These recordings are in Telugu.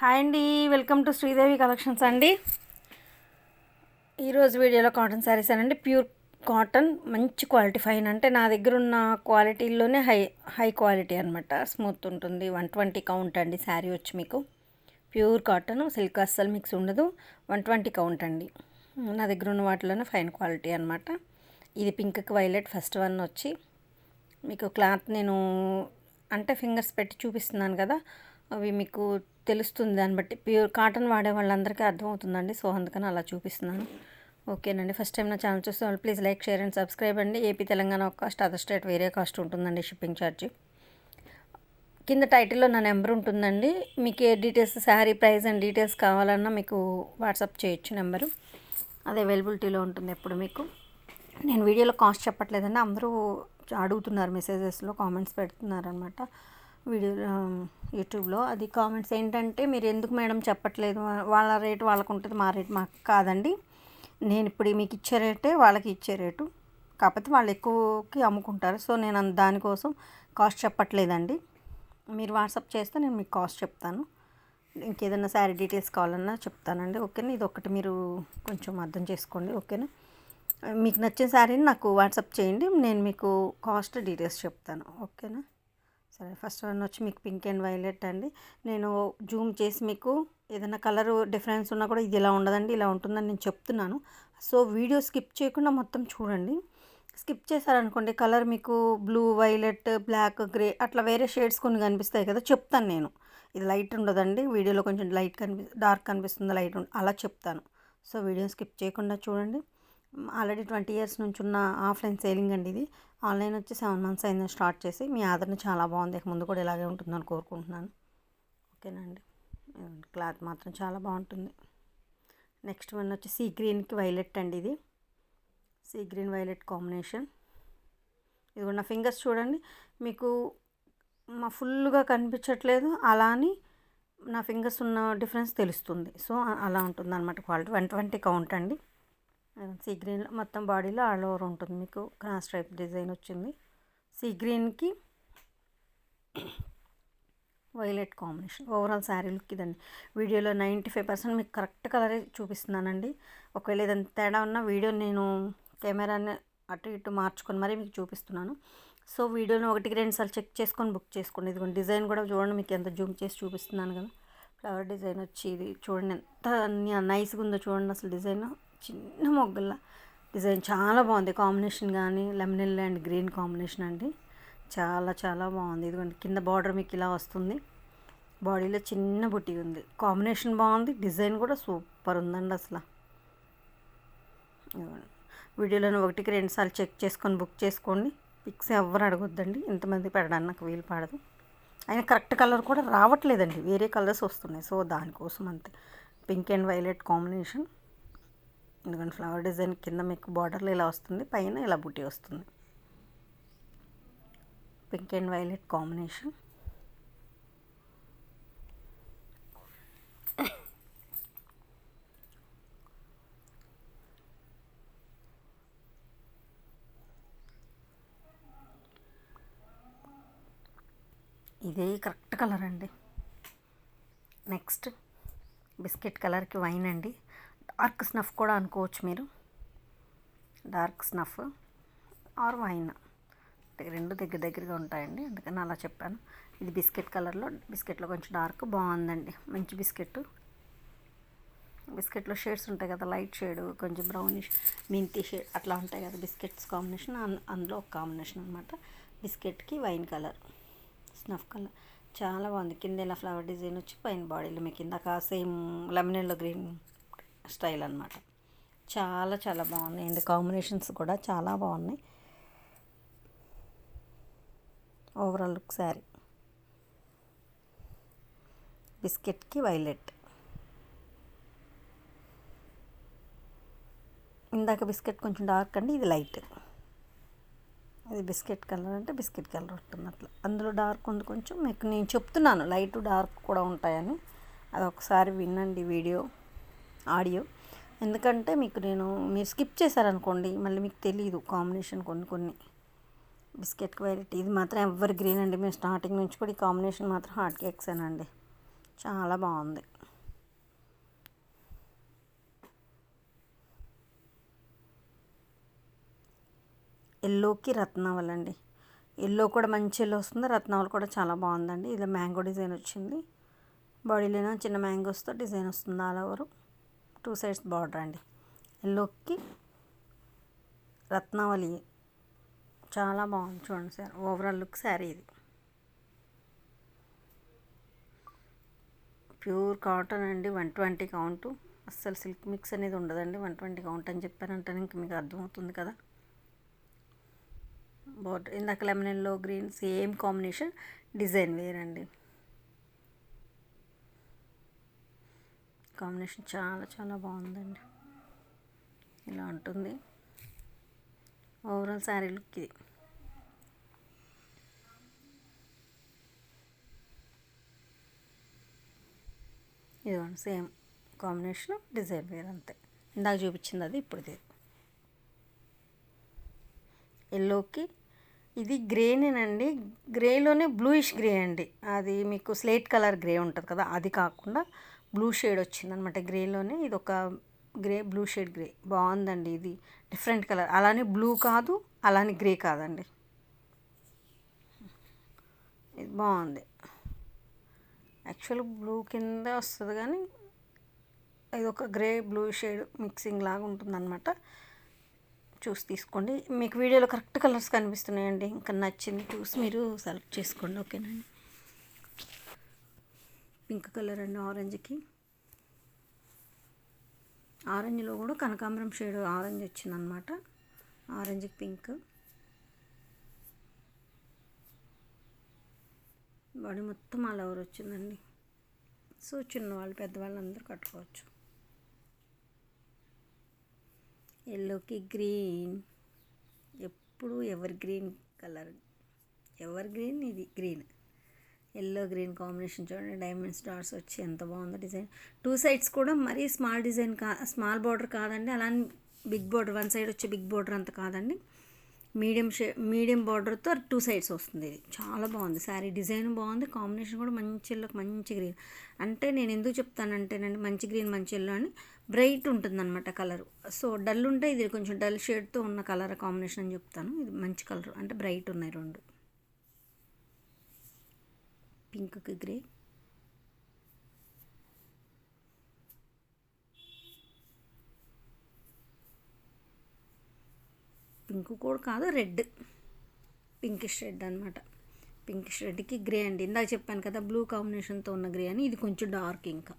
హాయ్ అండి వెల్కమ్ టు శ్రీదేవి కలెక్షన్స్ అండి. ఈరోజు వీడియోలో కాటన్ శారీస్ అండి ప్యూర్ కాటన్ మంచి క్వాలిటీ ఫైన్. అంటే నా దగ్గర ఉన్న క్వాలిటీలోనే హై హై క్వాలిటీ అనమాట స్మూత్ ఉంటుంది వన్ ట్వంటీ కౌంట్ అండి శారీ వచ్చి మీకు. ప్యూర్ కాటన్ సిల్క్ అస్సలు మిక్స్ ఉండదు వన్ ట్వంటీ కౌంట్ అండి. నా దగ్గర ఉన్న వాటిలోనే ఫైన్ క్వాలిటీ అనమాట ఇది పింక్కి వైలెట్ ఫస్ట్ వన్ వచ్చి. మీకు క్లాత్ నేను అంటే ఫింగర్స్ పెట్టి చూపిస్తున్నాను కదా అవి మీకు తెలుస్తుంది దాన్ని బట్టి. ప్యూర్ కాటన్ వాడే వాళ్ళందరికీ అర్థమవుతుందండి. సో అందుకని అలా చూపిస్తున్నాను. ఓకేనండి. ఫస్ట్ టైం నా ఛానల్ చూస్తే వాళ్ళు please like share and subscribe అండి. ఏపీ తెలంగాణ ఒక కాస్ట్ అదర్ స్టేట్ వేరే కాస్ట్ ఉంటుందండి షిప్పింగ్ ఛార్జ్. కింద టైటిల్లో నా నెంబర్ ఉంటుందండి. మీకు ఏ details sari price and details కావాలన్నా మీకు వాట్సాప్ చేయొచ్చు నెంబరు. అది అవైలబిలిటీలో ఉంటుంది ఎప్పుడు మీకు. నేను వీడియోలో కాస్ట్ చెప్పట్లేదండి. అందరూ అడుగుతున్నారు మెసేజెస్లో కామెంట్స్ పెడుతున్నారు వీడియో వీడియోలో యూట్యూబ్లో. అది కామెంట్స్ ఏంటంటే మీరు ఎందుకు మేడం చెప్పట్లేదు? వాళ్ళ రేటు వాళ్ళకు ఉంటుంది మా రేటు మాకు కాదండి. నేను ఇప్పుడు మీకు ఇచ్చే రేటే వాళ్ళకి ఇచ్చే రేటు. కాకపోతే వాళ్ళు ఎక్కువకి అమ్ముకుంటారు. సో నేను దానికోసం కాస్ట్ చెప్పట్లేదండి. మీరు వాట్సాప్ చేస్తే నేను మీకు కాస్ట్ చెప్తాను. ఇంకేదైనా శారీ డీటెయిల్స్ కావాలన్నా చెప్తానండి. ఓకేనా? ఇది ఒకటి మీరు కొంచెం అర్థం చేసుకోండి. ఓకేనా? మీకు నచ్చిన శారీని నాకు వాట్సాప్ చేయండి. నేను మీకు కాస్ట్ డీటెయిల్స్ చెప్తాను. ఓకేనా? సరే ఫస్ట్ వన్ వచ్చి మీకు పింక్ అండ్ వైలెట్ అండి. నేను జూమ్ చేసి మీకు ఏదైనా కలర్ డిఫరెన్స్ ఉన్నా కూడా ఇది ఇలా ఉండదండి ఇలా ఉంటుందని నేను చెప్తున్నాను. సో వీడియో స్కిప్ చేయకుండా మొత్తం చూడండి. స్కిప్ చేశారనుకోండి కలర్ మీకు బ్లూ వైలెట్ బ్లాక్ గ్రే అట్లా వేరే షేడ్స్ కొన్ని కనిపిస్తాయి కదా చెప్తాను నేను. ఇది లైట్ ఉండదండి వీడియోలో కొంచెం లైట్ కనిపి డార్క్ కనిపిస్తుంది లైట్ అలా చెప్తాను. సో వీడియో స్కిప్ చేయకుండా చూడండి. ఆల్రెడీ ట్వంటీ ఇయర్స్ నుంచి ఉన్న ఆఫ్లైన్ సేలింగ్ అండి ఇది. ఆన్లైన్ వచ్చి సెవెన్ మంత్స్ అయింది స్టార్ట్ చేసి మీ ఆదరణ చాలా బాగుంది. ఇక ముందు కూడా ఇలాగే ఉంటుందని కోరుకుంటున్నాను. ఓకేనండి క్లాత్ మాత్రం చాలా బాగుంటుంది. నెక్స్ట్ వన్ వచ్చి సీ గ్రీన్కి వైలెట్ అండి ఇది. Sea green violet combination. ఇది నా ఫింగర్స్ చూడండి. మీకు మా ఫుల్గా కనిపించట్లేదు. అలా అని నా ఫింగర్స్ ఉన్న డిఫరెన్స్ తెలుస్తుంది. సో అలా ఉంటుంది అనమాట క్వాలిటీ. వన్ ట్వంటీ కౌంట్ అండి. సీ గ్రీన్ మొత్తం బాడీలో ఆల్ ఓవర్ ఉంటుంది మీకు. క్రాస్ టైప్ డిజైన్ వచ్చింది. సీ గ్రీన్కి violet combination overall sari look ఇదండి. వీడియోలో నైంటీ ఫైవ్ పర్సెంట్ మీకు కరెక్ట్ కలరే చూపిస్తున్నానండి. ఒకవేళ ఏదైనా తేడా ఉన్నా వీడియో నేను కెమెరాని అటు ఇటు మార్చుకొని మరీ మీకు చూపిస్తున్నాను. సో వీడియోని ఒకటికి రెండు సార్లు చెక్ చేసుకొని బుక్ చేసుకోండి. ఇదిగోండి డిజైన్ కూడా చూడండి మీకు ఎంత జూమ్ చేసి చూపిస్తున్నాను కదా. ఫ్లవర్ డిజైన్ వచ్చి ఇది చూడండి ఎంత నైస్గా ఉందో చూడండి అసలు డిజైన్ చిన్న మొగ్గల డిజైన్ చాలా బాగుంది. కాంబినేషన్ కానీ లెమన్ అండ్ గ్రీన్ కాంబినేషన్ అండి. చాలా చాలా బాగుంది. ఇదిగోండి కింద బార్డర్ మీకు ఇలా వస్తుంది. బాడీలో చిన్న బుట్టి ఉంది. కాంబినేషన్ బాగుంది. డిజైన్ కూడా సూపర్ ఉందండి అసలు. ఇదిగోండి. ఒకటికి రెండుసార్లు చెక్ చేసుకొని బుక్ చేసుకోండి. పిక్స్ ఎవరు అడగొద్దండి. ఇంతమంది పెట్టడానికి నాకు వీలు పడదు. అయినా కరెక్ట్ కలర్ కూడా రావట్లేదండి. వేరే కలర్స్ వస్తున్నాయి. సో దానికోసం అంతే. Pink and violet combination. ఎందుకంటే ఫ్లవర్ డిజైన్ కింద మీకు బార్డర్లో ఇలా వస్తుంది పైన ఇలా బుట్టి వస్తుంది. Pink and violet combination. ఇదే కరెక్ట్ కలర్ అండి. నెక్స్ట్ బిస్కెట్ కలర్కి వైన్ అండి. డార్క్ స్నఫ్ కూడా అనుకోవచ్చు మీరు. డార్క్ స్నఫ్ ఆర్ వైన్ రెండు దగ్గర దగ్గరగా ఉంటాయండి. అందుకని అలా చెప్పాను. ఇది బిస్కెట్ కలర్లో బిస్కెట్లో కొంచెం డార్క్ బాగుందండి. మంచి బిస్కెట్. బిస్కెట్లో షేడ్స్ ఉంటాయి కదా లైట్ షేడ్ కొంచెం బ్రౌనిష్ మింతి షేడ్ అట్లా ఉంటాయి కదా బిస్కెట్స్ కాంబినేషన్ అన్- అందులో ఒక కాంబినేషన్ అనమాట బిస్కెట్కి వైన్ కలర్ స్నఫ్ కలర్ చాలా బాగుంది. కింద ఇలా ఫ్లవర్ డిజైన్ వచ్చి పైన బాడీలో మీకు ఇందాక సేమ్ లెమనెల్లో గ్రీన్ స్టైల్ అనమాట చాలా చాలా బాగున్నాయి. అండి కాంబినేషన్స్ కూడా చాలా బాగున్నాయి. ఓవరాల్ లుక్ శారీ బిస్కెట్కి వైలెట్ ఇందాక బిస్కెట్ కొంచెం డార్క్ అండి ఇది లైట్ ఇది బిస్కెట్ కలర్ అంటే బిస్కెట్ కలర్ ఉంటుంది అట్లా అందులో డార్క్ ఉంది కొంచెం. మీకు నేను చెప్తున్నాను లైట్ డార్క్ కూడా ఉంటాయని. అది ఒకసారి వినండి వీడియో. ఆడియో. ఎందుకంటే మీకు నేను మీరు స్కిప్ చేశారనుకోండి మళ్ళీ మీకు తెలియదు కాంబినేషన్ కొన్ని కొన్ని. బిస్కెట్ క్వాలిటీ ఇది మాత్రం ఎవర్ గ్రీన్ అండి. మేము స్టార్టింగ్ నుంచి కూడా ఈ కాంబినేషన్ మాత్రం హాట్ కేక్స్ అండి చాలా బాగుంది. ఎల్లోకి రత్నావళి అండి. ఎల్లో కూడా మంచి ఎల్లో వస్తుంది. రత్నావళి కూడా చాలా బాగుందండి. ఇలా మ్యాంగో డిజైన్ వచ్చింది. బాడీలోనే చిన్న మ్యాంగోస్తో డిజైన్ వస్తుంది all over. Two sides border అండి. ఎల్లోకి రత్నావళి. చాలా బాగుంది చూడండి సార్. ఓవరాల్ లుక్ శారీ ఇది. ప్యూర్ కాటన్ అండి. వన్ ట్వంటీ కౌంటు అస్సలు సిల్క్ మిక్స్ అనేది ఉండదండి. వన్ ట్వంటీ కౌంట్ అని చెప్పానంటే ఇంక మీకు అర్థమవుతుంది కదా. బార్డర్ ఇందాక lemon yellow green same combination design వేరండి. కాంబినేషన్ చాలా చాలా బాగుందండి. ఇలా ఉంటుంది. ఓవరాల్ శారీ లుక్ ఇది. ఇదిగోండి సేమ్ కాంబినేషన్ డిజైన్ వేరు అంతే. ఇందాక చూపించింది అది ఇప్పుడు ఇది ఎల్లోకి ఇది గ్రేనేనండి గ్రేలోనే బ్లూయిష్ గ్రే అండి. అది మీకు స్లేట్ కలర్ గ్రే ఉంటుంది కదా అది కాకుండా బ్లూ షేడ్ వచ్చిందనమాట గ్రేలోనే. ఇది ఒక గ్రే బ్లూ షేడ్ గ్రే. బాగుందండి ఇది. Different colour. అలానే బ్లూ కాదు అలానే గ్రే కాదండి. ఇది బాగుంది. యాక్చువల్ బ్లూ కింద వస్తుంది కానీ ఇది ఒక గ్రే బ్లూ షేడ్ మిక్సింగ్ లాగా ఉంటుందన్నమాట చూసి తీసుకోండి. మీకు వీడియోలో కరెక్ట్ కలర్స్ కనిపిస్తున్నాయండి. ఇంకా నచ్చింది చూసి మీరు సెలెక్ట్ చేసుకోండి. ఓకేనండి. పింక్ కలర్ అండి ఆరెంజ్కి. ఆరెంజ్లో కూడా కనకాంబరం షేడ్ ఆరెంజ్ వచ్చిందనమాట. ఆరెంజ్కి పింక్. బాడీ మొత్తం ఆల్ ఓవర్ వచ్చిందండి. సో చిన్నవాళ్ళు పెద్దవాళ్ళు అందరూ కట్టుకోవచ్చు. ఎల్లోకి గ్రీన్. ఎప్పుడు evergreen colour. Evergreen ఇది గ్రీన్. ఎల్లో గ్రీన్ కాంబినేషన్ చూడండి డైమండ్స్ డాట్స్ వచ్చి ఎంత బాగుందో డిజైన్. టూ సైడ్స్ కూడా మరీ స్మాల్ డిజైన్ కా స్మాల్ బార్డర్ కాదండి అలానే బిగ్ బార్డర్ వన్ సైడ్ వచ్చే బిగ్ బార్డర్ అంత కాదండి. మీడియం షే మీడియం బార్డర్తో టూ సైడ్స్ వస్తుంది ఇది. చాలా బాగుంది. శారీ డిజైన్ బాగుంది కాంబినేషన్ కూడా మంచి ఎల్లో మంచి గ్రీన్ అంటే నేను ఎందుకు చెప్తానంటేనండి మంచి గ్రీన్ మంచి ఎల్లో అని బ్రైట్ ఉంటుంది అనమాట కలర్ సో డల్ ఉంటే ఇది కొంచెం డల్ షేడ్తో ఉన్న కలర్ కాంబినేషన్ అని చెప్తాను. ఇది మంచి కలర్ అంటే బ్రైట్ ఉన్నాయి రెండు. పింక్కి గ్రే పింక్ కూడా కాదు రెడ్ పింకిష్ రెడ్ అనమాట పింకిష్ రెడ్కి గ్రే అండి. ఇందాక చెప్పాను కదా బ్లూ కాంబినేషన్తో ఉన్న గ్రే అని. ఇది కొంచెం డార్క్ ఇంకా.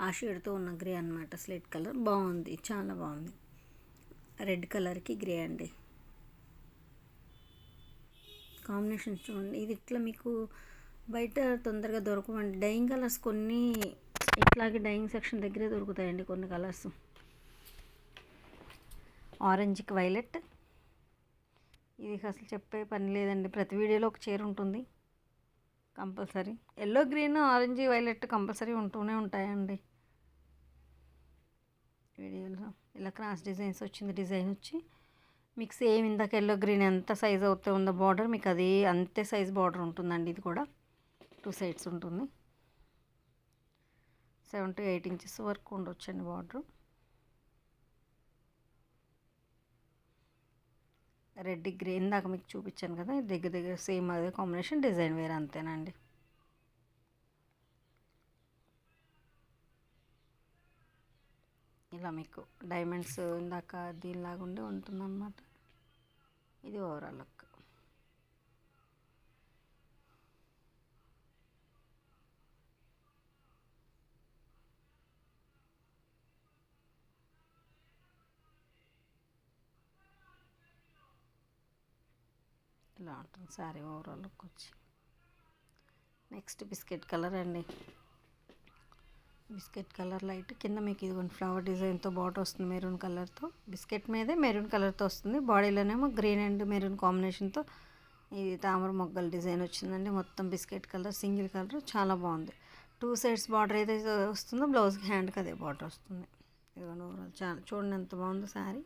ఆ షేడ్తో ఉన్న గ్రే అనమాట స్లేట్ కలర్ బాగుంది. చాలా బాగుంది. రెడ్ కలర్కి గ్రే అండి. కాంబినేషన్ చూడండి. ఇది ఇట్లా మీకు బయట తొందరగా దొరకవండి. డైయింగ్ కలర్స్ కొన్ని ఇట్లాగే డైయింగ్ సెక్షన్ దగ్గరే దొరుకుతాయండి కొన్ని కలర్స్ ఆరెంజ్కి వైలెట్ ఇది అసలు చెప్పే పని లేదండి. ప్రతి వీడియోలో ఒక చీర ఉంటుంది. Compulsory yellow green orange violet compulsory ఉంటూనే ఉంటాయండి. వీడియోలో ఇలా క్రాస్ డిజైన్స్ వచ్చింది. డిజైన్ వచ్చి మీకు సేమ్ ఇందాక ఎల్లో గ్రీన్ ఎంత సైజ్ అవుతే ఉందో బార్డర్ మీకు అది అంతే సైజ్ బార్డర్ ఉంటుందండి ఇది కూడా. టూ సైడ్స్ ఉంటుంది. సెవెన్ టు ఎయిట్ ఇంచెస్ వరకు ఉండొచ్చండి బార్డర్. రెడ్ గ్రే ఇందాక మీకు చూపించాను కదా దగ్గర దగ్గర సేమ్ అదే కాంబినేషన్ డిజైన్ వేరే అంతేనండి. ఇలా మీకు డైమండ్స్ ఇందాక దీనిలాగా ఉంటుందన్నమాట. ఇది ఓవరాల్ లుక్ ఇలా ఉంటుంది సారీ ఓవరాల్ లుక్ వచ్చి. నెక్స్ట్ బిస్కెట్ కలర్ అండి. బిస్కెట్ కలర్ లైట్ కింద మీకు ఇదిగోండి ఫ్లవర్ డిజైన్తో బాటర్ వస్తుంది మెరూన్ కలర్తో. బిస్కెట్ మీదే మెరూన్ కలర్తో వస్తుంది. బాడీలోనేమో గ్రీన్ అండ్ మెరూన్ కాంబినేషన్తో ఇది తామర మొగ్గల డిజైన్ వచ్చిందండి. మొత్తం బిస్కెట్ కలర్ సింగిల్ కలర్ చాలా బాగుంది. టూ సైడ్స్ బార్డర్ ఏదైతే వస్తుందో బ్లౌజ్కి హ్యాండ్కి అదే బార్డర్ వస్తుంది. ఇదిగోండి ఓవరాల్ చాలా చూడండి ఎంత బాగుందో శారీ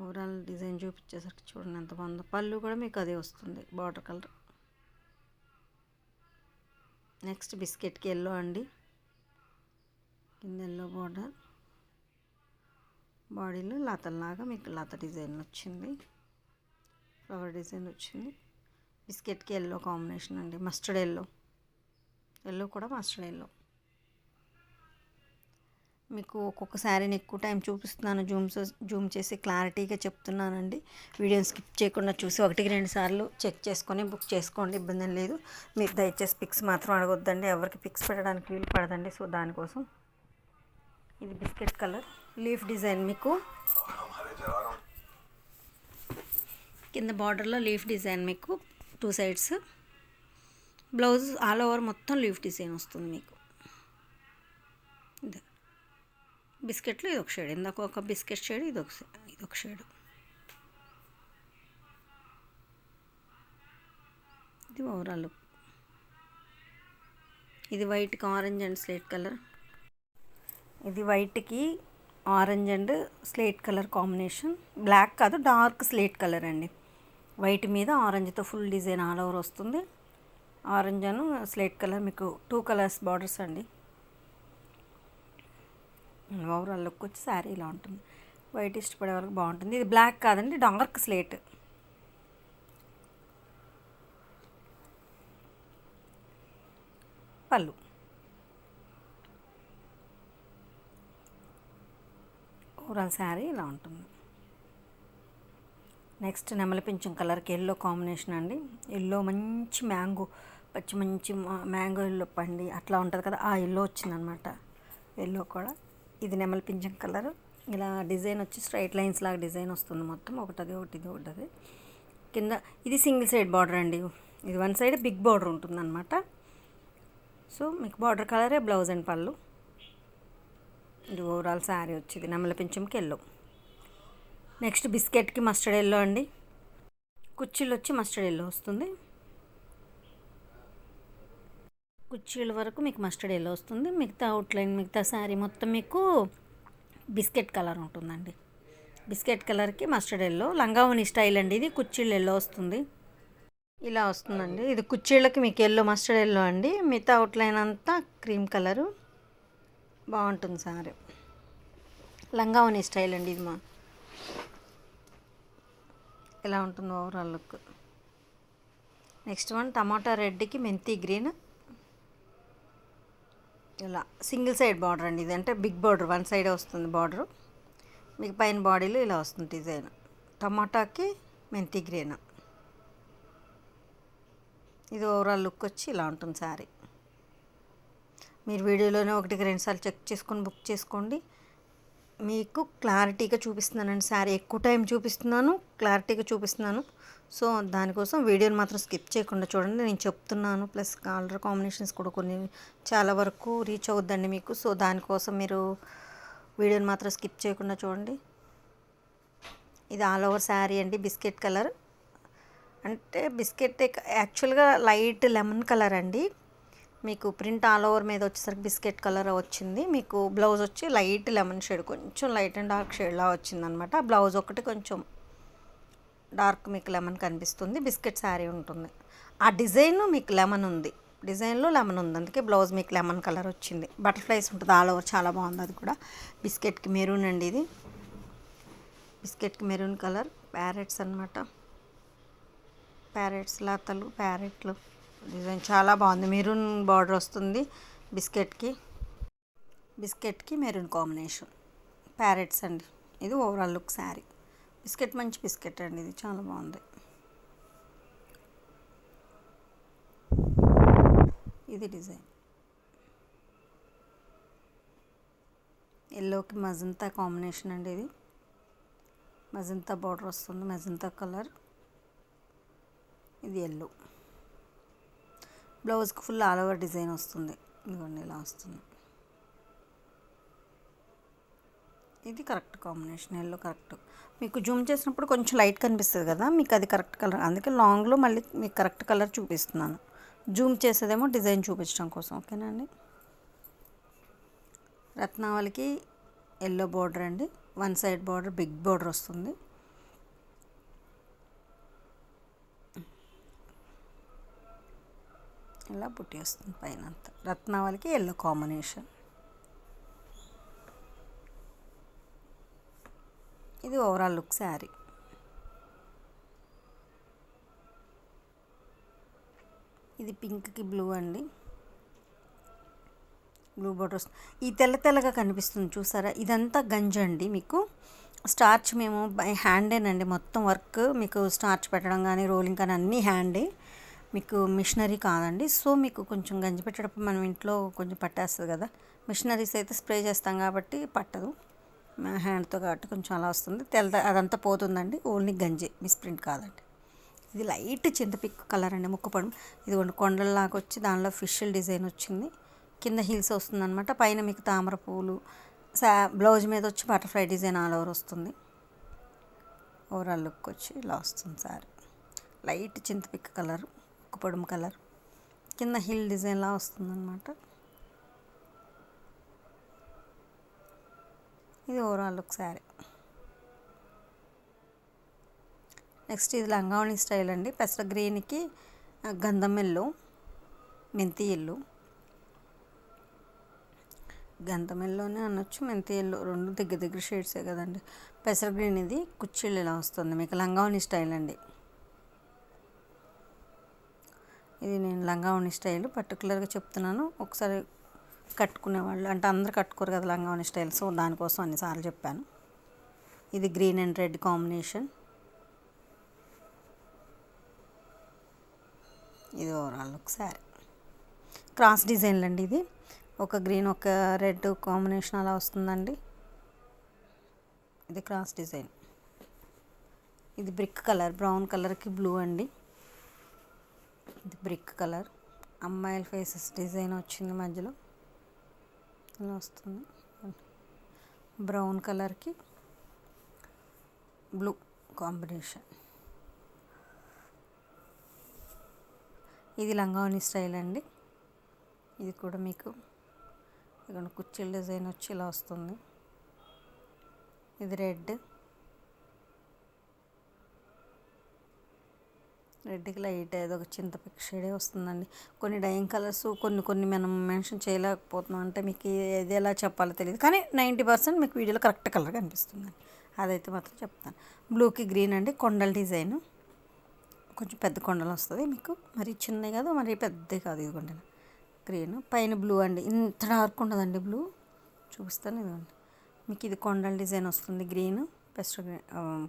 ఓవరాల్ డిజైన్ చూపించేసరికి చూడండి ఎంత బాగుందో. పళ్ళు కూడా మీకు అదే వస్తుంది బార్డర్ కలర్. నెక్స్ట్ బిస్కెట్కి ఎల్లో అండి. కింద ఎల్లో బార్డర్. బాడీలో లతల్లాగా మీకు లత డిజైన్ వచ్చింది. ఫ్లవర్ డిజైన్ వచ్చింది. బిస్కెట్కి ఎల్లో కాంబినేషన్ అండి మస్టర్డ్ ఎల్లో. ఎల్లో కూడా మస్టర్డ్ ఎల్లో. మీకు ఒక్కొక్కసారి నేను ఎక్కువ టైం చూపిస్తున్నాను జూమ్ జూమ్ చేసి క్లారిటీగా చెప్తున్నానండి. వీడియోని స్కిప్ చేయకుండా చూసి ఒకటికి రెండు సార్లు చెక్ చేసుకొని బుక్ చేసుకోండి ఇబ్బంది లేదు. మీరు దయచేసి పిక్స్ మాత్రం అడగొద్దండి ఎవరికి పిక్స్ పెట్టడానికి వీలు పడదండి. సో దానికోసం ఇది బిస్కెట్ కలర్ లీఫ్ డిజైన్ మీకు. కింద బార్డర్లో లీఫ్ డిజైన్ మీకు two sides. Blouse all over మొత్తం లీఫ్ డిజైన్ వస్తుంది మీకు. ఇదే బిస్కెట్లు ఇది ఒక షేడ్. ఇందాక ఒక బిస్కెట్ షేడ్ ఇది ఒక ఇది ఒక షేడ్. ఇది ఓవరాల్ లుక్. ఇది వైట్కి ఆరెంజ్ అండ్ స్లేట్ కలర్. ఇది వైట్కి orange and slate colour combination. Black కాదు డార్క్ స్లేట్ కలర్ అండి. వైట్ మీద ఆరెంజ్తో ఫుల్ డిజైన్ ఆల్ ఓవర్ వస్తుంది. ఆరెంజ్ అను స్లేట్ కలర్ మీకు టూ కలర్స్ బార్డర్స్ అండి. ఓవరాల్ లుక్ వచ్చి శారీ ఇలా ఉంటుంది. వైట్ ఇష్టపడే వాళ్ళకి బాగుంటుంది. ఇది బ్లాక్ కాదండి డార్క్ స్లేట్ పళ్ళు. ఓవరాల్ శారీ ఇలా ఉంటుంది. నెక్స్ట్ నెమలి పింఛం కలర్కి ఎల్లో కాంబినేషన్ అండి. ఎల్లో మంచి మ్యాంగో పచ్చి మంచి మ్యాంగో ఎల్లో పండి అట్లా ఉంటుంది కదా ఆ ఎల్లో వచ్చిందనమాట. ఎల్లో కూడా. ఇది నెమలి పింఛం కలర్. ఇలా డిజైన్ వచ్చి స్ట్రైట్ లైన్స్ లాగా డిజైన్ వస్తుంది మొత్తం. ఒకటది ఒకటిది ఒకటది. కింద ఇది సింగిల్ సైడ్ బార్డర్ అండి. ఇది వన్ సైడ్ బిగ్ బార్డర్ ఉంటుందన్నమాట. సో మీకు బార్డర్ కలరే బ్లౌజ్ అండ్ పళ్ళు. ఇది ఓవరాల్ శారీ వచ్చింది. నెమల పింఛంకి ఎల్లో. నెక్స్ట్ బిస్కెట్కి మస్టర్డ్ ఎల్లో అండి. కుర్చీలు వచ్చి మస్టర్డ్ ఎల్లో వస్తుంది. కుర్చీల వరకు మీకు మస్టర్డ్ ఎల్లో వస్తుంది మిగతా అవుట్లైన్ మిగతా శారీ మొత్తం మీకు బిస్కెట్ కలర్ ఉంటుందండి. బిస్కెట్ కలర్కి మస్టర్డ్ ఎల్లో లంగావని స్టైల్ అండి ఇది కుర్చీలు ఎల్లో వస్తుంది. ఇలా వస్తుందండి. ఇది కుర్చీళ్ళకి మీకు ఎల్లో మస్టర్డ్ ఎల్లో అండి. మిగతా అవుట్లైన్ అంతా క్రీమ్ కలరు. బాగుంటుంది సారీ. లంగావని స్టైల్ అండి ఇది మా. ఎలా ఉంటుంది overall look next one tomato రెడ్కి మెంతి గ్రీన్. ఇలా సింగిల్ సైడ్ బార్డర్ అండి ఇది. అంటే బిగ్ బార్డర్ వన్ సైడే వస్తుంది బార్డరు. మీకు పైన బాడీలో ఇలా వస్తుంది డిజైన్. టమాటాకి మెంతి గ్రీన్. ఇది ఓవరాల్ లుక్ వచ్చి ఇలా ఉంటుంది శారీ మీరు వీడియోలోనే ఒకటికి రెండుసార్లు చెక్ చేసుకొని బుక్ చేసుకోండి. మీకు క్లారిటీగా చూపిస్తున్నానండి శారీ. ఎక్కువ టైం చూపిస్తున్నాను క్లారిటీగా చూపిస్తున్నాను. సో దానికోసం వీడియోని మాత్రం స్కిప్ చేయకుండా చూడండి. నేను చెప్తున్నాను. ప్లస్ కలర్ కాంబినేషన్స్ కూడా కొన్ని చాలా వరకు రీచ్ అవుద్దండి మీకు. సో దానికోసం మీరు వీడియోని మాత్రం స్కిప్ చేయకుండా చూడండి. ఇది ఆల్ ఓవర్ శారీ అండి. Biscuit colour. అంటే బిస్కెట్ యాక్చువల్గా లైట్ లెమన్ కలర్ అండి. మీకు ప్రింట్ ఆల్ ఓవర్ మీద వచ్చేసరికి బిస్కెట్ కలర్ వచ్చింది. మీకు బ్లౌజ్ వచ్చి లైట్ లెమన్ షేడ్ కొంచెం లైట్ అండ్ డార్క్ షేడ్లా వచ్చిందనమాట బ్లౌజ్ ఒకటి కొంచెం డార్క్ మీకు లెమన్ కనిపిస్తుంది. బిస్కెట్ శారీ ఉంటుంది. ఆ డిజైన్ మీకు లెమన్ ఉంది. డిజైన్లో లెమన్ ఉంది. అందుకే బ్లౌజ్ మీకు లెమన్ కలర్ వచ్చింది. బటర్ఫ్లైస్ ఉంటుంది ఆల్ ఓవర్. చాలా బాగుంది అది కూడా. బిస్కెట్కి మెరూన్ అండి ఇది. బిస్కెట్కి మెరూన్ కలర్. ప్యారెట్స్ అనమాట ప్యారెట్స్ లతలు ప్యారెట్లు. డిజైన్ చాలా బాగుంది. మెరూన్ బార్డర్ వస్తుంది బిస్కెట్కి. బిస్కెట్కి మెరూన్ కాంబినేషన్. ప్యారెట్స్ అండి. ఇది ఓవరాల్ లుక్ శారీ. బిస్కెట్ మంచి బిస్కెట్ అండి ఇది. చాలా బాగుంది. ఇది డిజైన్. ఎల్లోకి మజంతా కాంబినేషన్ అండి ఇది. మజంతా బార్డర్ వస్తుంది. Magenta colour. ఇది ఎల్లో. బ్లౌజ్కి ఫుల్ ఆల్ ఓవర్ డిజైన్ వస్తుంది. ఇదిగోండి ఇలా వస్తుంది. ఇది కరెక్ట్ కాంబినేషన్. Yellow correct. మీకు జూమ్ చేసినప్పుడు కొంచెం లైట్ కనిపిస్తుంది కదా మీకు అది కరెక్ట్ కలర్. అందుకే లాంగ్లో మళ్ళీ మీకు కరెక్ట్ కలర్ చూపిస్తున్నాను. జూమ్ చేసేదేమో డిజైన్ చూపించడం కోసం. ఓకేనా అండి? రత్నావళికి ఎల్లో బార్డర్ అండి. One side border big border వస్తుంది. ఇలా బుట్టి వస్తుంది పైన అంతా రత్నావళికి ఎల్లో కాంబినేషన్ ఇది ఓవరాల్ లుక్ శారీ ఇది పింక్కి బ్లూ అండి. బ్లూ బోర్డర్ ఈ తెల్ల తెల్లగా కనిపిస్తుంది చూసారా? ఇదంతా గంజ అండి మీకు. స్టార్చ్ మేము హ్యాండేనండి మొత్తం వర్క్ మీకు స్టార్చ్ పెట్టడం కానీ రోలింగ్ కానీ అన్నీ హ్యాండే మీకు మిషనరీ కాదండి. సో మీకు కొంచెం గంజి పెట్టేటప్పుడు మనం ఇంట్లో కొంచెం పట్టేస్తుంది కదా. మిషనరీస్ అయితే స్ప్రే చేస్తాం కాబట్టి పట్టదు. హ్యాండ్తో కాబట్టి కొంచెం అలా వస్తుంది. తెల్ల అదంతా పోతుందండి. ఓన్లీ గంజి మిస్ప్రింట్ కాదండి. ఇది లైట్ చింతపిక్ కలర్ అండి. ముక్కుపడం ఇది కొండల్లాగా వచ్చి దానిలో ఫిషల్ డిజైన్ వచ్చింది. కింద హిల్స్ వస్తుంది అనమాట పైన మీకు తామర పూలు సా బ్లౌజ్ మీద వచ్చి బటర్ఫ్లై డిజైన్ ఆల్ ఓవర్ వస్తుంది. ఓవరాల్ లుక్ వచ్చి ఇలా వస్తుంది సారీ. లైట్ చింతపిక్ కలర్. పొడుము కలర్. కింద హిల్ డిజైన్లా వస్తుందన్నమాట. ఇది ఓవరాల్ లుక్ శారీ. నెక్స్ట్ ఇది లంగావణి స్టైల్ అండి. పెసర గ్రీన్కి గంధం ఎల్లు మెంతి ఎల్లు. గంధం ఎల్లోనే అనొచ్చు మెంతి ఎల్లు. రెండు దగ్గర దగ్గర షేడ్సే కదండి. పెసర గ్రీన్ ఇది కుచ్చిళ్ళు ఇలా వస్తుంది. మీకు లంగావణి స్టైల్ అండి. ఇది నేను లంగావణి స్టైల్ పర్టికులర్గా చెప్తున్నాను. ఒకసారి కట్టుకునేవాళ్ళు అంటే అందరు కట్టుకోరు కదా లంగావణి స్టైల్. సో దానికోసం అన్నిసార్లు చెప్పాను. ఇది గ్రీన్ అండ్ రెడ్ కాంబినేషన్. ఇది ఓవరాల్ ఒకసారి క్రాస్ డిజైన్లు అండి ఇది. ఒక గ్రీన్ ఒక రెడ్ కాంబినేషన్ అలా వస్తుందండి. ఇది క్రాస్ డిజైన్. ఇది బ్రిక్ కలర్ బ్రౌన్ కలర్కి బ్లూ అండి. ఇది బ్రిక్ కలర్. అమ్మాయిల ఫేసెస్ డిజైన్ వచ్చింది మధ్యలో. ఇలా వస్తుంది. బ్రౌన్ కలర్కి బ్లూ కాంబినేషన్. ఇది లంగావని స్టైల్ అండి. ఇది కూడా మీకు ఇక్కడ కుర్చీల డిజైన్ వచ్చి ఇలా వస్తుంది. ఇది రెడ్. రెడ్కి లైట్ ఏదో ఒక చింత షేడే వస్తుందండి. కొన్ని డైయింగ్ కలర్స్ కొన్ని కొన్ని మనం మెన్షన్ చేయలేకపోతున్నాం. అంటే మీకు ఏది ఎలా చెప్పాలో తెలియదు. కానీ నైంటీ పర్సెంట్ మీకు వీడియోలో కరెక్ట్ కలర్ కనిపిస్తుంది అదైతే మాత్రం చెప్తాను. బ్లూకి గ్రీన్ అండి. కొండల డిజైన్. కొంచెం పెద్ద కొండలు వస్తుంది మీకు. మరి చిన్నవి కాదు మరి పెద్దవి కాదు ఇదిగోండి. గ్రీన్. పైన బ్లూ అండి. ఇంత డార్క్ ఉండదండి బ్లూ. చూపిస్తాను ఇదిగోండి. మీకు ఇది కొండల డిజైన్ వస్తుంది. గ్రీన్. పెస్ట్ గ్రీన్.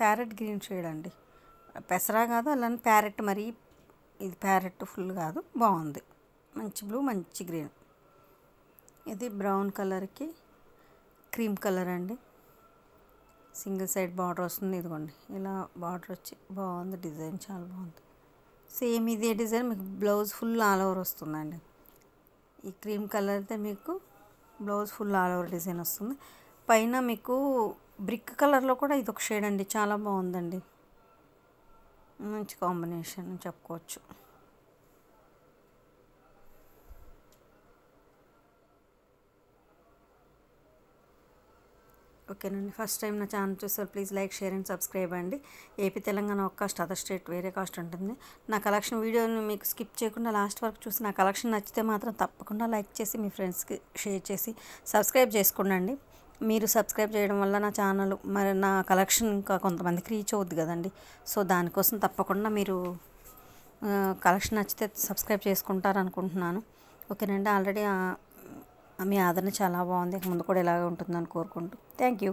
ప్యారెట్ గ్రీన్ షేడ్ అండి. పెసరా కాదు అలానే ప్యారెట్ మరి ఇది ప్యారెట్ ఫుల్ కాదు బాగుంది. మంచి బ్లూ మంచి గ్రీన్. ఇది బ్రౌన్ కలర్కి క్రీమ్ కలర్ అండి. సింగిల్ సైడ్ బార్డర్ వస్తుంది ఇదిగోండి. ఇలా బార్డర్ వచ్చి బాగుంది డిజైన్ చాలా బాగుంది. సేమ్ ఇదే డిజైన్ మీకు బ్లౌజ్ ఫుల్ ఆల్ ఓవర్ వస్తుందండి. ఈ క్రీమ్ కలర్తో మీకు blouse full all over design వస్తుంది. పైన మీకు బ్రిక్ కలర్లో కూడా ఇది ఒక షేడ్ అండి చాలా బాగుందండి. మంచి కాంబినేషన్ చెప్పుకోవచ్చు. ఓకేనండి. ఫస్ట్ టైం నా ఛానల్ చూసారు please like share and subscribe అండి. ఏపీ తెలంగాణ ఒక కాస్ట్ అదర్ స్టేట్ వేరే కాస్ట్ ఉంటుంది. నా కలెక్షన్ వీడియోని మీకు స్కిప్ చేయకుండా లాస్ట్ వరకు చూసి నా కలెక్షన్ నచ్చితే మాత్రం తప్పకుండా లైక్ చేసి మీ ఫ్రెండ్స్కి షేర్ చేసి సబ్స్క్రైబ్ చేసుకోండి మీరు సబ్స్క్రైబ్ చేయడం వల్ల నా ఛానల్ మరి నా కలెక్షన్ ఇంకా కొంతమందికి రీచ్ అవుద్ది కదండి. సో దానికోసం తప్పకుండా మీరు కలెక్షన్ నచ్చితే సబ్స్క్రైబ్ చేసుకుంటారు అనుకుంటున్నాను ఓకేనండి ఆల్రెడీ మీ ఆదరణ చాలా బాగుంది. ముందు కూడా ఇలాగే ఉంటుందని కోరుకుంటూ. Thank you.